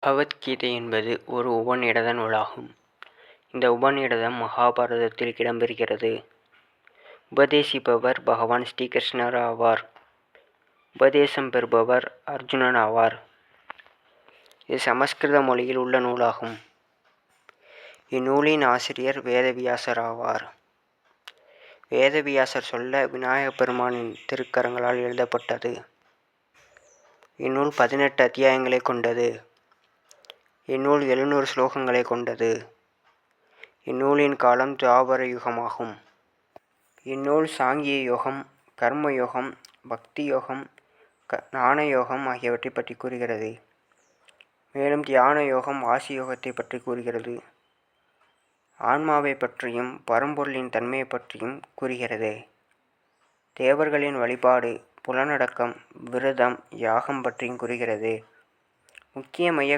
பகவத்கீதை என்பது ஒரு உபநிடத நூலாகும். இந்த உபநிடதம் மகாபாரதத்தில் இடம்பெறுகிறது. உபதேசிப்பவர் பகவான் ஸ்ரீகிருஷ்ணர் ஆவார். உபதேசம் பெறுபவர் அர்ஜுனன் ஆவார். இது சமஸ்கிருத மொழியில் உள்ள நூலாகும். இந்நூலின் ஆசிரியர் வேதவியாசர் ஆவார். வேதவியாசர் சொல்ல விநாயகப் பெருமானின் திருக்கரங்களால் எழுதப்பட்டது. இந்நூல் பதினெட்டு அத்தியாயங்களைக் கொண்டது. இந்நூல் எழுநூறு ஸ்லோகங்களைக் கொண்டது. இந்நூலின் காலம் துவாபர யுகமாகும். இந்நூல் சாங்கிய யோகம், கர்ம யோகம், பக்தி யோகம், க ஞான யோகம் ஆகியவற்றைப் பற்றி கூறுகிறது. மேலும் தியான யோகம், வாசி யோகத்தை பற்றி கூறுகிறது. ஆன்மாவைப் பற்றியும் பரம்பொருளின் தன்மையைப் பற்றியும் கூறுகிறது. தேவர்களின் வழிபாடு, புலனடக்கம், விரதம், யாகம் பற்றியும் கூறுகிறது. முக்கிய மைய